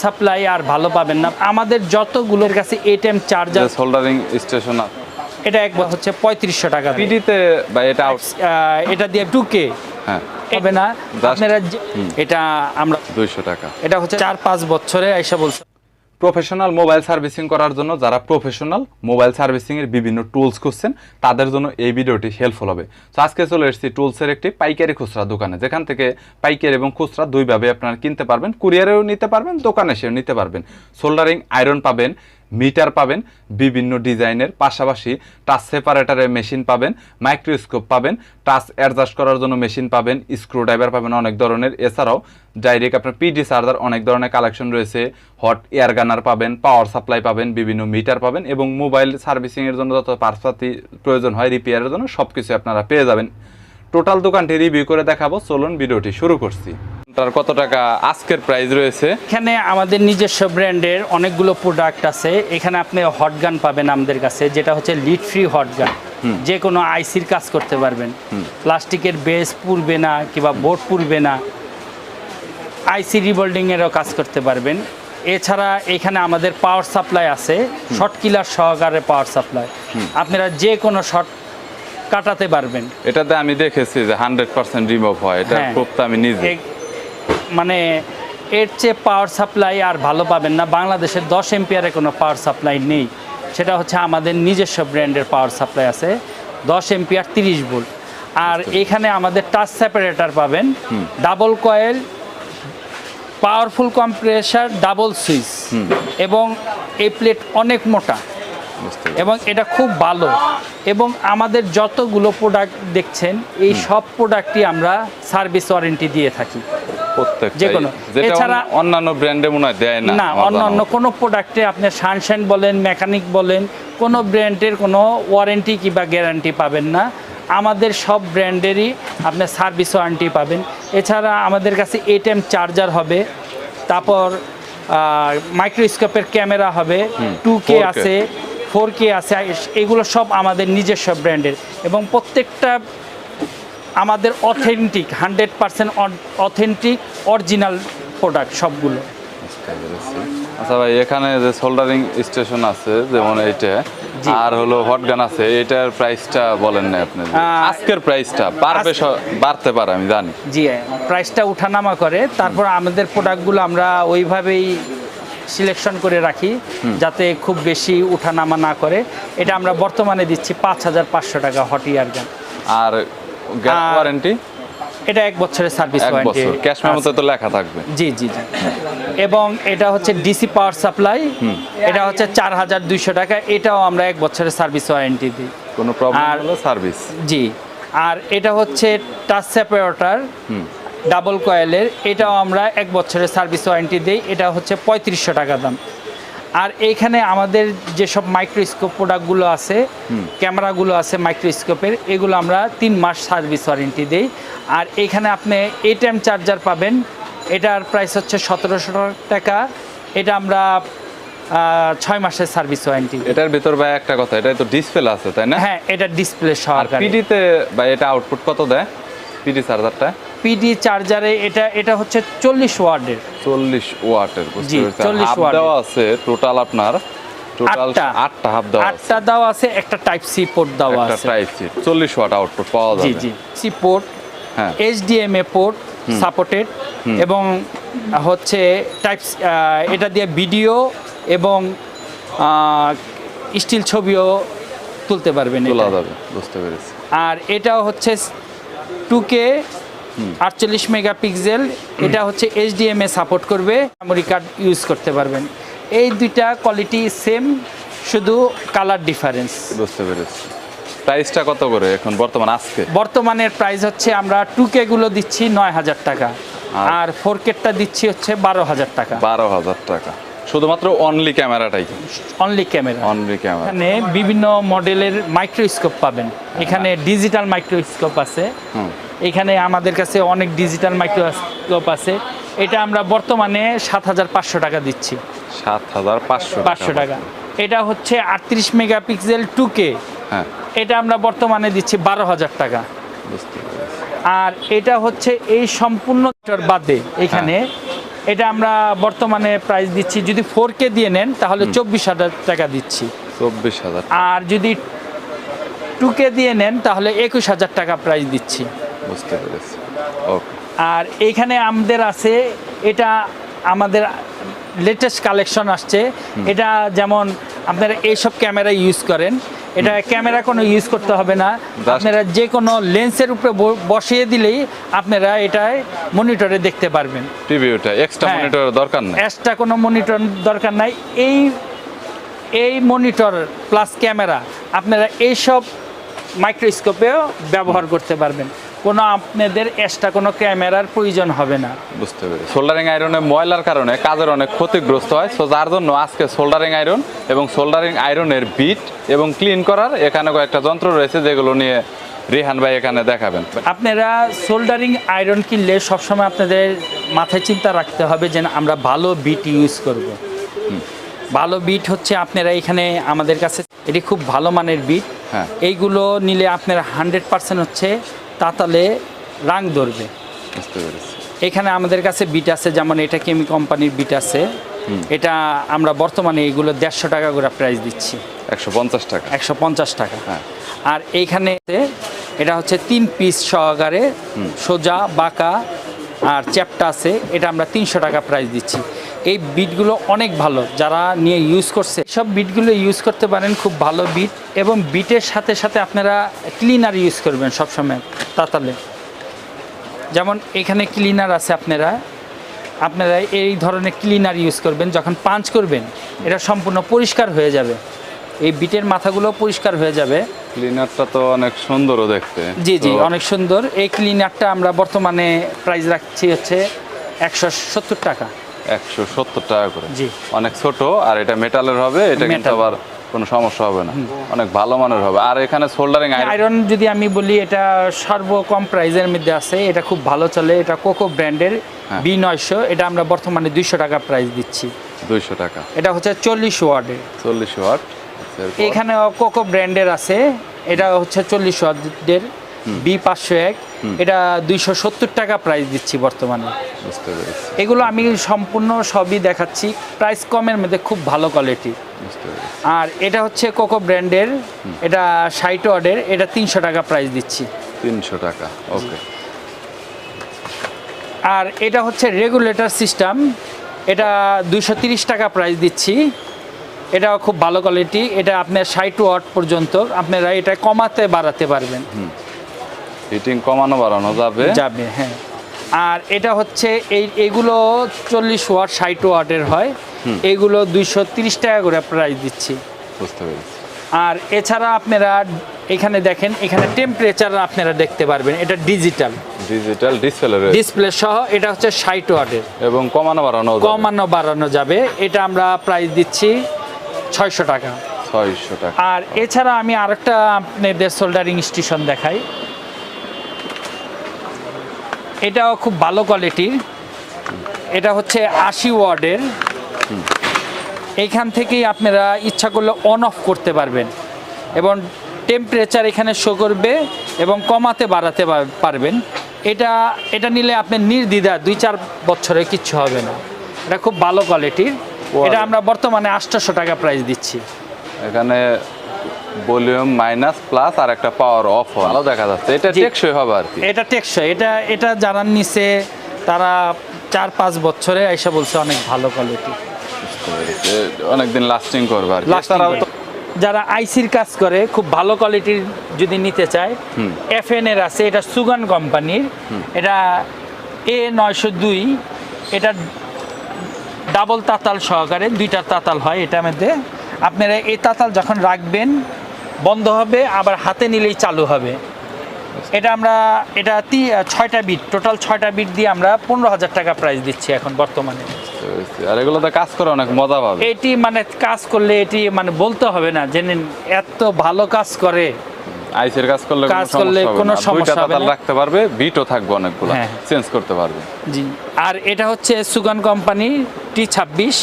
Supply আর ভালো পাবেন না। আমাদের যতগুলোর কাছে এটিএম চার্জার সোল্ডারিং স্টেশন এটা একবার হচ্ছে পঁয়ত্রিশশো টাকা। পিডিতে বা এটা এটা দিয়ে টুকে হ্যাঁ। হবে না। আপনারা এটা আমরা দুইশো টাকা। এটা হচ্ছে চার পাঁচ বছরে এসে বলছে। প্রফেশনাল মোবাইল সার্ভিসিং করার জন্য যারা প্রফেশনাল মোবাইল সার্ভিসিংয়ের বিভিন্ন টুলস খুঁজছেন, তাদের জন্য এই ভিডিওটি হেল্পফুল হবে। তো আজকে চলে এসেছি টুলসের একটি পাইকারি খুচরা দোকানে। যেখান থেকে পাইকারি এবং খুচরা দুইভাবে আপনারা কিনতে পারবেন কুরিয়ারেও নিতে পারবেন, দোকানে এসেও নিতে পারবেন। সোল্ডারিং আয়রন পাবেন মিটার পাবেন, বিভিন্ন ডিজাইনের, পাশাপাশি টাচ সেপারেটারের মেশিন পাবেন মাইক্রোস্কোপ পাবেন টাচ অ্যাডজাস্ট করার জন্য মেশিন পাবেন স্ক্রু ড্রাইভার পাবেন অনেক ধরনের। এছাড়াও ডাইরেক্ট আপনার পিডি চার্জার অনেক ধরনের কালেকশন রয়েছে হট এয়ার গানার পাবেন পাওয়ার সাপ্লাই পাবেন, বিভিন্ন মিটার পাবেন এবং মোবাইল সার্ভিসিংয়ের জন্য যত পার্সপাতি প্রয়োজন হয় রিপেয়ারের জন্য সব কিছু আপনারা পেয়ে যাবেন। টোটাল দোকানটি রিভিউ করে দেখাবো, চলুন ভিডিওটি শুরু করছি। তার কত টাকা আজকের প্রাইস রয়েছে? এখানে আমাদের নিজস্ব ব্র্যান্ডের অনেকগুলো প্রোডাক্ট আছে। এখানে আপনি হট গান পাবেন আমাদের কাছে যেটা হচ্ছে লিড ফ্রি হট গান যে কোনো আইসির কাজ করতে পারবেন। প্লাস্টিকের বেস পুরবে না কিংবা বোর্ড পুরবে না। আইসি রিবোল্ডিংয়েরও কাজ করতে পারবেন। এছাড়া এখানে আমাদের পাওয়ার সাপ্লাই আছে। শর্ট কিলার সহকারে পাওয়ার সাপ্লাই আপনারা যে কোনো শর্ট কাটাতে পারবেন। এটাতে আমি দেখেছি যে হান্ড্রেড পার্সেন্ট রিমুভ হয়। এটা হ্যাঁ। আমি নিজে মানে এর চেয়ে পাওয়ার সাপ্লাই আর ভালো পাবেন না। বাংলাদেশের দশ এম্পিয়ারে কোনো পাওয়ার সাপ্লাই নেই। সেটা হচ্ছে আমাদের নিজস্ব ব্র্যান্ডের পাওয়ার সাপ্লাই আছে। দশ এম্পিয়ার তিরিশ ভোল্ট আর এখানে আমাদের টাচ সেপারেটার পাবেন। Double coil powerful compressor double switch এবং এই প্লেট অনেক মোটা। এবং এটা খুব ভালো। এবং আমাদের যতগুলো প্রোডাক্ট দেখছেন এই সব প্রোডাক্টই আমরা সার্ভিস ওয়ারেন্টি দিয়ে থাকি। যেকোনো। যেটা এছাড়া- অন্যান্য ব্র্যান্ডে মনে হয় দেয় না না আমার অন্য জানা অন্য মতে। কোনো প্রোডাক্টে আপনি সানশাইন বলেন মেকানিক বলেন কোনো ব্র্যান্ডের কোনো ওয়ারেন্টি কিংবা গ্যারান্টি পাবেন না। আমাদের সব ব্র্যান্ডেরই আপনার সার্ভিস ওয়ারেন্টি পাবেন। এছাড়া আমাদের কাছে এটিএম চার্জার হবে তারপর মাইক্রোস্কোপের ক্যামেরা হবে টু কে আছে ফোর কে আছে এগুলো সব আমাদের নিজস্ব ব্র্যান্ডের এবং প্রত্যেকটা আমাদের authentic hundred percent authentic original product সবগুলো। আচ্ছা ভাই এখানে যে সোল্ডারিং স্টেশন আছে যেমন এইটা আর হলো হট গান আছে এটার প্রাইসটা বলেন না আপনি। আজকের প্রাইসটা বাড়বে বাড়তে পারে আমি জানি। জি প্রাইসটা উঠানামা করে তারপর আমাদের প্রোডাক্টগুলো আমরা ওইভাবেই সিলেকশন করে রাখি যাতে খুব বেশি উঠানামা না করে। এটা আমরা বর্তমানে দিচ্ছি পাঁচ হাজার পাঁচশো টাকা হট ইয়ার গান আর- ওয়ারেন্টি এটা এক বছরের সার্ভিস ওয়ারেন্টি ক্যাশ মেমোতে তো লেখা থাকবে। জি জি জি। এবং এটা হচ্ছে ডিসি পাওয়ার সাপ্লাই এটা হচ্ছে চার হাজার দুইশো টাকা। এটাও আমরা এক বছরের সার্ভিস ওয়ারেন্টি দিই। কোনো প্রবলেম হলো সার্ভিস জি। আর এটা হচ্ছে টাচ সেপারেটর ডাবল কয়েলের এটাও আমরা এক বছরের সার্ভিস ওয়ারেন্টি দিই। এটা হচ্ছে পঁয়ত্রিশশো টাকা দাম। আর এইখানে আমাদের যেসব মাইক্রোস্কোপ প্রোডাক্টগুলো আছে ক্যামেরাগুলো আছে মাইক্রোস্কোপের এগুলো আমরা তিন মাস সার্ভিস ওয়ারেন্টি দিই। আর এখানে আপনি এটিএম চার্জার পাবেন এটার প্রাইস হচ্ছে সতেরোশো টাকা। এটা আমরা ছয় মাসের সার্ভিস ওয়ারেন্টি এটার ভিতর ভাই একটা কথা এটা তো ডিসপ্লে আছে তাই না? হ্যাঁ এটা ডিসপ্লে সহকারে। পিডিতে বা এটা আউটপুট কত দেয়? পিডি চার্জারটা পিডি চার্জারে এটা এটা হচ্ছে চল্লিশ ওয়ার্ডের। চল্লিশ ওয়াটের বুঝতে জি, পেরেছি 40 হাফ ওয়াটের। দেওয়া আছে টোটাল আপনার টোটাল আটটা। হাফ দেওয়া আছে। আটটা দেওয়া আছে একটা টাইপ সি পোর্ট দেওয়া একটা আছে। টাইপ সি চল্লিশ ওয়াট আউটপুট পাওয়া জি যাবে। জি সি পোর্ট হ্যাঁ। এইচডিএমএ পোর্ট সাপোর্টেড এবং হচ্ছে টাইপ এটা দিয়ে ভিডিও এবং স্টিল ছবিও তুলতে পারবেন তোলা এটা। যাবে বুঝতে পেরেছি। আর এটাও হচ্ছে টু কে আটচল্লিশ মেগাপিক্সেল এটা হচ্ছে এইচডিএমএ সাপোর্ট করবে মেমোরি কার্ড ইউজ করতে পারবেন। এই দুইটা কোয়ালিটি সেম শুধু কালার ডিফারেন্স বুঝতে পেরেছি। প্রাইসটা কত করে এখন বর্তমান আজকে? বর্তমানের প্রাইস হচ্ছে আমরা টু কে গুলো দিচ্ছি নয় হাজার টাকা আর- আর ফোর কেটটা দিচ্ছি হচ্ছে বারো হাজার টাকা। বারো হাজার টাকা। শুধুমাত্র অনলি ক্যামেরাটাই অনলি ক্যামেরা অনলি ক্যামেরা এখানে বিভিন্ন মডেলের মাইক্রোস্কোপ পাবেন। এখানে ডিজিটাল মাইক্রোস্কোপ আছে। এখানে আমাদের কাছে অনেক ডিজিটাল মাইক্রোস্কোপ আছে। এটা আমরা বর্তমানে সাত হাজার পাঁচশো টাকা দিচ্ছি। সাত হাজার পাঁচশো পাঁচশো টাকা। এটা হচ্ছে আটত্রিশ মেগাপিক্সেল টু কে হ্যাঁ। এটা আমরা বর্তমানে দিচ্ছি বারো হাজার টাকা। আর এটা হচ্ছে এই সম্পূর্ণ বাদে। এখানে এটা আমরা বর্তমানে প্রাইস দিচ্ছি। যদি ফোর কে দিয়ে নেন তাহলে চব্বিশ হাজার টাকা দিচ্ছি। চব্বিশ হাজার আর যদি টু কে দিয়ে নেন তাহলে একুশ হাজার টাকা প্রাইস দিচ্ছি। বুঝতে পেরেছি। ওকে আর এইখানে আমাদের আছে এটা আমাদের লেটেস্ট কালেকশন আসছে। এটা যেমন আপনারা এইসব ক্যামেরা ইউজ করেন এটা ক্যামেরা কোনো ইউজ করতে হবে না। আপনারা যে কোনো লেন্সের উপরে বসিয়ে দিলেই আপনারা এটায় মনিটরে দেখতে পারবেন। টিভি ওটা এক্সট্রা হ্যাঁ। মনিটরের দরকার নাই। এক্সট্রা কোনো মনিটর দরকার নাই। এই এই মনিটর প্লাস ক্যামেরা আপনারা এইসব মাইক্রোস্কোপেও ব্যবহার করতে পারবেন। কোনো আপনাদের এক্সট্রা কোনো ক্যামেরার প্রয়োজন হবে না। বুঝতে পেরেছি। সোল্ডারিং আয়রনে ময়লার কারণে কাজের অনেক ক্ষতিগ্রস্ত হয়। সো যার জন্য আজকে সোল্ডারিং আয়রন এবং সোল্ডারিং আয়রনের বিট এবং ক্লিন করার এখানে কয়েকটা যন্ত্র রয়েছে যেগুলো নিয়ে রিহান ভাই এখানে দেখাবেন। আপনারা সোল্ডারিং আয়রন কিনলে সবসময় আপনাদের মাথায় চিন্তা রাখতে হবে যে আমরা ভালো বিট ইউজ করব। ভালো বিট হচ্ছে আপনারা এখানে আমাদের কাছে এটি খুব ভালো মানের বিট হ্যাঁ। এইগুলো নিলে আপনারা হান্ড্রেড পার্সেন্ট হচ্ছে তাতালে রাং ধরবে। বুঝতে পেরেছি। এখানে আমাদের কাছে বিট আছে যেমন এটা কেমি কোম্পানির বিট আছে। এটা আমরা বর্তমানে এইগুলো দেড়শো টাকা করে প্রাইস দিচ্ছি। একশো পঞ্চাশ টাকা। একশো পঞ্চাশ টাকা। হ্যাঁ। আর এইখানে এটা হচ্ছে তিন পিস সহকারে সোজা বাঁকা আর চ্যাপটা আছে এটা আমরা তিনশো টাকা প্রাইস দিচ্ছি। এই বিটগুলো অনেক ভালো যারা নিয়ে ইউজ করছে। সব বিটগুলো ইউজ করতে পারেন খুব ভালো বিট এবং বিটের সাথে সাথে আপনারা ক্লিনার ইউজ করবেন সবসময় তাতালে। যেমন এখানে ক্লিনার আছে আপনারা আপনারা এই ধরনের ক্লিনার ইউজ করবেন যখন পাঞ্চ করবেন এটা সম্পূর্ণ পরিষ্কার হয়ে যাবে। এই বিটের মাথাগুলো পরিষ্কার হয়ে যাবে। ক্লিনারটা তো অনেক সুন্দরও দেখতে। জি জি অনেক সুন্দর। এই ক্লিনারটা আমরা বর্তমানে প্রাইস রাখছি হচ্ছে একশো সত্তর টাকা। একশো সত্তর টাকা করে। জি। অনেক ছোট আর এটা মেটালের হবে এটা কিন্তু আবার কোনো সমস্যা হবে না। অনেক ভালো মানের হবে। আর এখানে সোল্ডারিং আয়রন যদি আমি বলি এটা সর্বকম প্রাইজের মধ্যে আছে। এটা খুব ভালো চলে। এটা কোকো ব্র্যান্ডের। বি নয়শো। এটা আমরা বর্তমানে দুইশো টাকা প্রাইস দিচ্ছি। দুইশো টাকা। এটা হচ্ছে চল্লিশ ওয়ার্ডের চল্লিশ ওয়াট। এখানে কোকো ব্র্যান্ডের আছে। এটা হচ্ছে চল্লিশ ওয়ার্ডের বি পাঁচশো এক। এটা দুইশো সত্তর টাকা প্রাইস দিচ্ছি বর্তমানে। এগুলো আমি সম্পূর্ণ সবই দেখাচ্ছি। প্রাইস কমের মধ্যে খুব ভালো কোয়ালিটি আর এটা হচ্ছে কোকো ব্র্যান্ডের এটা ষাট ওয়ার্ডের এটা তিনশো টাকা প্রাইস দিচ্ছি। তিনশো টাকা ওকে। আর এটা হচ্ছে রেগুলেটর সিস্টেম এটা দুশো তিরিশ টাকা প্রাইস দিচ্ছি। এটাও খুব ভালো কোয়ালিটি এটা আপনার ষাট ওয়াট পর্যন্ত। আপনারা এটা কমাতে বাড়াতে পারবেন। হিটিং কমানো বাড়ানো যাবে। যাবে হ্যাঁ। আর এটা হচ্ছে এই এগুলো চল্লিশ ওয়াট ষাট ওয়াটের হয়। এগুলো দুইশো তিরিশ টাকা করে প্রাইস দিচ্ছি। বুঝতে পেরেছি। আর এছাড়া আপনারা এখানে দেখেন এখানে টেম্পারেচার আপনারা দেখতে পারবেন এটা ডিজিটাল ডিজিটাল ডিসপ্লে ডিসপ্লে সহ এটা হচ্ছে ষাট ওয়াটের। এবং কমানো বাড়ানো কমানো বাড়ানো যাবে। এটা আমরা প্রাইস দিচ্ছি ছয়শো টাকা। ছয়শো টাকা। আর এছাড়া আমি আরেকটা আপনাদের সোল্ডারিং স্টেশন দেখাই। এটাও খুব ভালো কোয়ালিটির এটা হচ্ছে আশি ওয়ার্ডের। এইখান থেকেই আপনারা ইচ্ছা করলে অন অফ করতে পারবেন এবং টেম্পারেচার এখানে শো করবে এবং কমাতে বাড়াতে পারবেন। এটা এটা নিলে আপনি নির্দ্বিধা দুই চার বছরে কিচ্ছু হবে না। এটা খুব ভালো কোয়ালিটির এটা আমরা বর্তমানে আটশোশো টাকা প্রাইস দিচ্ছি। এখানে ভলিউম মাইনাস প্লাস আর একটা পাওয়ার অফ ভালো দেখা যাচ্ছে। এটা টেকসই হবে আর কি। এটা টেকসই। এটা এটা যারা নিছে তারা চার পাঁচ বছরে এসে বলছে অনেক ভালো কোয়ালিটি। অনেকদিন লাস্টিং করবে আর যারা আইসির কাজ করে খুব ভালো কোয়ালিটির যদি নিতে চায় এফ এন এর আছে এটা সুগান কোম্পানির। এটা এ নয়শো দুই এটা ডাবল তাতাল সহকারে দুইটা তাতাল হয় এটার মধ্যে আপনারা এই তাতাল যখন রাখবেন বন্ধ হবে আবার হাতে নিলেই চালু হবে। এটা আমরা এটা ছয়টা বিট টোটাল ছয়টা বিট দিয়ে আমরা পনেরো হাজার টাকা প্রাইস দিচ্ছি এখন বর্তমানে। আর এগুলোতে কাজ করে অনেক মজা পাবে। এটি মানে কাজ করলে এটি মানে বলতে হবে না যে এত ভালো কাজ করে। আইসের কাজ করলে কাজ করলে কোনো সমস্যা হবে না। রাখতে পারবে বিটও থাকবে অনেকগুলো। হ্যাঁ। চেঞ্জ করতে পারবে। জি। আর এটা হচ্ছে সুগান কোম্পানি টি ছাব্বিশ।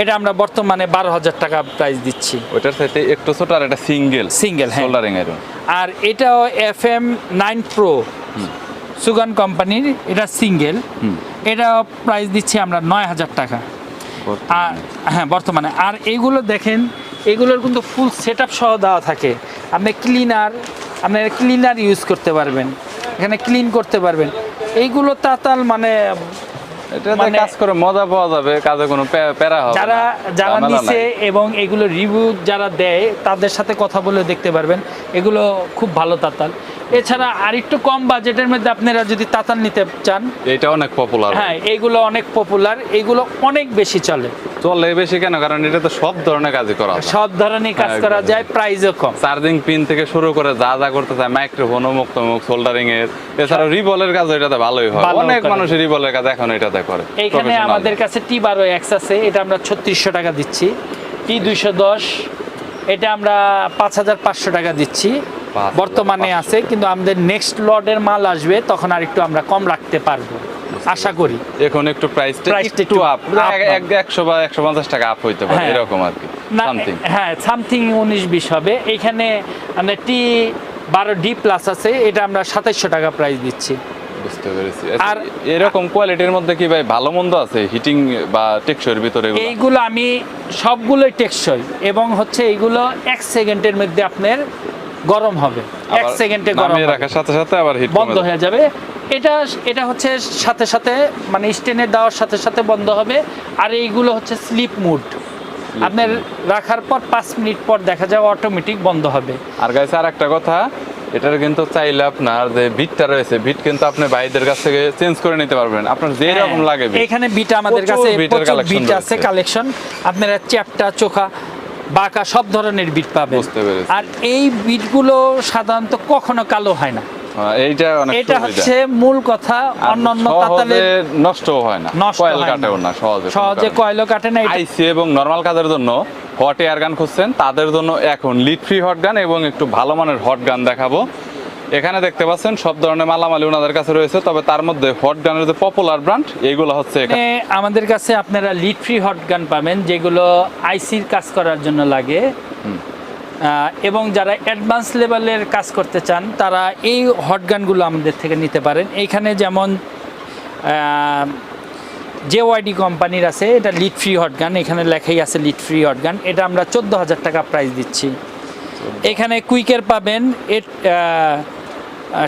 এটা আমরা বর্তমানে বারো হাজার টাকা প্রাইস দিচ্ছি। ওইটার সাথে একটু ছোট আর এটা সিঙ্গেল সিঙ্গেল হ্যাঁ। আর এটাও F M nine pro Sugon কোম্পানির। এটা সিঙ্গেল এটা প্রাইস দিচ্ছি আমরা নয় হাজার টাকা। আর হ্যাঁ বর্তমানে। আর এইগুলো দেখেন এগুলোর কিন্তু ফুল সেট আপ সহ দেওয়া থাকে। আপনি ক্লিনার আপনি ক্লিনার ইউজ করতে পারবেন। এখানে ক্লিন করতে পারবেন। এইগুলো তাতাল মানে এটা মানে- কাজ করে মজা পাওয়া যাবে কাজে কোনো প্যারা হবে যারা যারা নিছে এবং এগুলো রিভিউ যারা দেয় তাদের সাথে কথা বলে দেখতে পারবেন। এগুলো খুব ভালো তাতাল। এছাড়া আরেকটু কম বাজেটের মধ্যে আপনারা যদি তাতাল নিতে চান এটা অনেক পপুলার হ্যাঁ এইগুলো অনেক পপুলার এগুলো অনেক বেশি চলে। চলে বেশি কেন? কারণ এটা তো সব ধরনের কাজই করা সব ধরনের কাজ হ্যাঁ, করা যায় প্রাইসও কম। চার্জিং পিন থেকে শুরু করে যা যা করতে চায় মাইক্রোফোন মুক্ত মুখ সোল্ডারিং এর। এছাড়াও রিবলের কাজ এটাতে ভালোই হয়। অনেক মানুষ রিবলের কাজ এখন এটাতে করে এইখানে Professional। আমাদের কাছে টি বারো এক্স আছে এটা আমরা ছত্রিশশো টাকা দিচ্ছি। টি দুইশো দশ এটা আমরা পাঁচ হাজার পাঁচশো টাকা দিচ্ছি। 5,500 বর্তমানে আছে কিন্তু আমাদের নেক্সট লটের মাল আসবে তখন আর একটু আমরা কম রাখতে পারব। আশা করি। এখন একটু প্রাইসটা একটু আপ up একশো বা একশো পঞ্চাশ টাকা আপ হইতে পারে হ্যাঁ। এরকম আর কি সামথিং হ্যাঁ সামথিং উনিশ বিশ হবে। এখানে আমরা টি বারো ডি প্লাস আছে এটা আমরা সাতাইশশো টাকা প্রাইস দিচ্ছি। বুঝতে পেরেছি। আর- আর এরকম কোয়ালিটির মধ্যে কি ভাই ভালো মন্দ আছে? হিটিং বা টেকসইয়ের ভিতরে এগুলো? এইগুলো আমি সবগুলোই টেকসই এবং হচ্ছে এইগুলো এক সেকেন্ডের মধ্যে আপনার গরম হবে। এক সেকেন্ডে গরম রাখার সাথে সাথে আবার হিট বন্ধ হয়ে যাবে। এটা এটা হচ্ছে সাথে সাথে মানে স্টেনে দেওয়ার সাথে সাথে বন্ধ হবে। আর এইগুলো হচ্ছে স্লিপ মুড আপনার রাখার পর পাঁচ মিনিট পর দেখা যায় অটোমেটিক বন্ধ হবে। আর গাইছে আর একটা কথা এটার কিন্তু চাইলে আপনার যে বিটটা রয়েছে বিট কিন্তু আপনি ভাইদের কাছ থেকে চেঞ্জ করে নিতে পারবেন। আপনার যে রকম লাগে। হ্যাঁ, এখানে বিট আমাদের কাছে বিট আছে কালেকশন আপনারা চ্যাপটা চোখা বাঁকা সব ধরনের বিট পাবে। আর এই বিটগুলো সাধারণত কখনো কালো হয় না। হ্যাঁ, এইটা অনেক এটা হচ্ছে মূল কথা অন্যান্য কাতালে নষ্ট হয় না। কয়েল। কাটেও না সহজে সহজে কয়েলও কাটে না আইসি এবং নর্মাল কাজের জন্য হট এয়ার গান খুঁজছেন তাদের জন্য এখন লিড ফ্রি হট গান এবং একটু ভালো মানের হট গান দেখাবো। এখানে দেখতে পাচ্ছেন সব ধরনের মালামালি ওনাদের কাছে রয়েছে তবে তার মধ্যে হট গানের যে পপুলার ব্র্যান্ড এইগুলো হচ্ছে এখানে। আমাদের কাছে আপনারা লিড ফ্রি হট গান পাবেন যেগুলো আইসির কাজ করার জন্য লাগে। এবং যারা অ্যাডভান্স লেভেলের কাজ করতে চান তারা এই হট গানগুলো আমাদের থেকে নিতে পারেন। এইখানে যেমন জে ওয়াইডি কোম্পানির আছে এটা লিড ফ্রি হট গান এখানে লেখাই আছে লিড ফ্রি হট গান এটা আমরা চোদ্দ হাজার টাকা প্রাইস দিচ্ছি। এখানে কুইকের পাবেন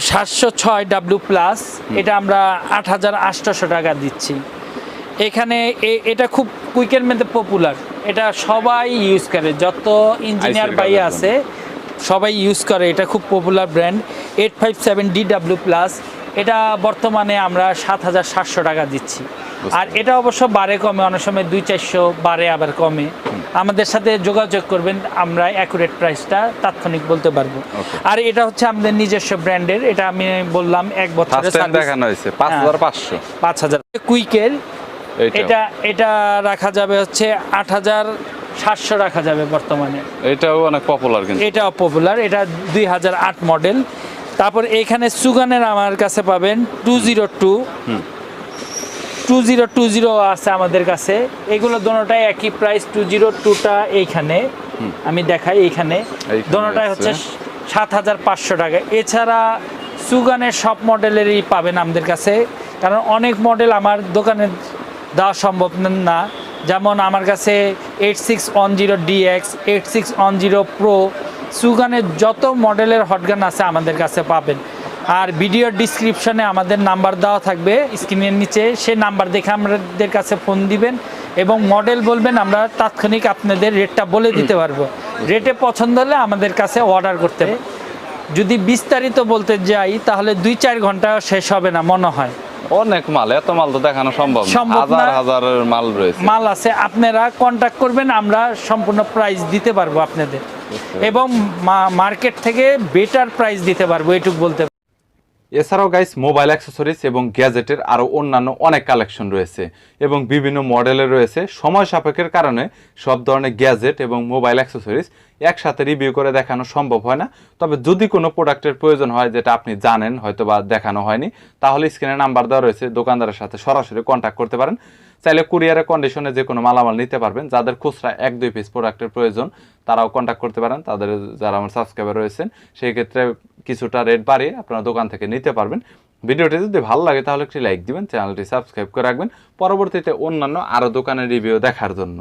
সাতশো ছয় ডাব্লু প্লাস এটা আমরা আট হাজার আটশোশো টাকা দিচ্ছি। এখানে এটা খুব কুইকের মধ্যে পপুলার এটা সবাই ইউজ করে যত ইঞ্জিনিয়ার বাই ভাই আছে সবাই ইউজ করে এটা খুব popular brand eight five seven D W plus এটা বর্তমানে আমরা সাত হাজার সাতশো টাকা দিচ্ছি। আর এটা অবশ্য বারে কমে অনেক সময় দুই চারশো বারে আবার কমে। আমাদের সাথে যোগাযোগ করবেন আমরা অ্যাকুরেট প্রাইসটা তাৎক্ষণিক বলতে পারব। আর এটা হচ্ছে আমাদের নিজস্ব ব্র্যান্ডের এটা আমি বললাম এক সার্ভিস দেখানো হয়েছে পাঁচ হাজার পাঁচশো। পাঁচ হাজার। কুইকের এটা এটা রাখা যাবে হচ্ছে আট হাজার সাতশো রাখা যাবে বর্তমানে। এটাও অনেক পপুলার কিন্তু। এটা পপুলার এটা দুই হাজার আট মডেল তারপর এখানে সুগানের আমার কাছে পাবেন two zero two two zero two zero আছে আমাদের কাছে। এগুলো দোনোটাই একই প্রাইস টু জিরো টুটা এইখানে। আমি দেখাই এইখানে। দোনোটাই হচ্ছে সাত হাজার পাঁচশো টাকা। এছাড়া সুগানের সব মডেলেরই পাবেন আমাদের কাছে। কারণ অনেক মডেল আমার দোকানে দেওয়া সম্ভব না। যেমন আমার কাছে eight six one zero DX eight six one zero pro সুগানের যত মডেলের হটগান আছে আমাদের কাছে পাবেন আর ভিডিও ডিসক্রিপশনে আমাদের নাম্বার দেওয়া থাকবে স্ক্রিনের নিচে সে নাম্বার দেখে আমাদের কাছে ফোন দিবেন এবং মডেল বলবেন আমরা তাৎক্ষণিক আপনাদের রেটটা বলে দিতে পারব রেটে পছন্দ হলে আমাদের কাছে অর্ডার করতে হবে। যদি বিস্তারিত বলতে যাই তাহলে দুই চার ঘণ্টা শেষ হবে না মনে হয় অনেক মাল এত মাল তো দেখানো সম্ভব। হাজার। হাজার মাল রয়েছে মাল আছে আপনারা কন্ট্যাক্ট করবেন আমরা সম্পূর্ণ প্রাইস দিতে পারব আপনাদের এবং মার্কেট থেকে বেটার প্রাইস দিতে পারব, এটুক বলতে এছাড়াও গাইস মোবাইল অ্যাক্সেসরিজ এবং গ্যাজেটের আরও অন্যান্য অনেক কালেকশন রয়েছে এবং বিভিন্ন মডেলের রয়েছে। সময় সাপেক্ষের কারণে সব ধরনের গ্যাজেট এবং মোবাইল অ্যাক্সেসরিজ একসাথে রিভিউ করে দেখানো সম্ভব হয় না। তবে যদি কোনো প্রোডাক্টের প্রয়োজন হয়, যেটা আপনি জানেন হয়তো বা দেখানো হয়নি, তাহলে স্ক্রিনে নাম্বার দেওয়া রয়েছে। দোকানদারের সাথে সরাসরি কন্ট্যাক্ট করতে পারেন। চাইলে কুরিয়ারের কন্ডিশনে যে কোনো মালামাল নিতে পারবেন। যাদের খুচরা এক, দুই পিস প্রোডাক্টের প্রয়োজন, তারাও কন্ট্যাক্ট করতে পারেন। তাদের যারা আমার সাবস্ক্রাইবার রয়েছেন, সেই ক্ষেত্রে কিছুটা রেট বাড়িয়ে আপনারা দোকান থেকে নিতে পারবেন। ভিডিওটি যদি ভালো লাগে, তাহলে একটি লাইক দিবেন চ্যানেলটি সাবস্ক্রাইব করে রাখবেন। পরবর্তীতে অন্যান্য আরও দোকানের রিভিউ দেখার জন্য।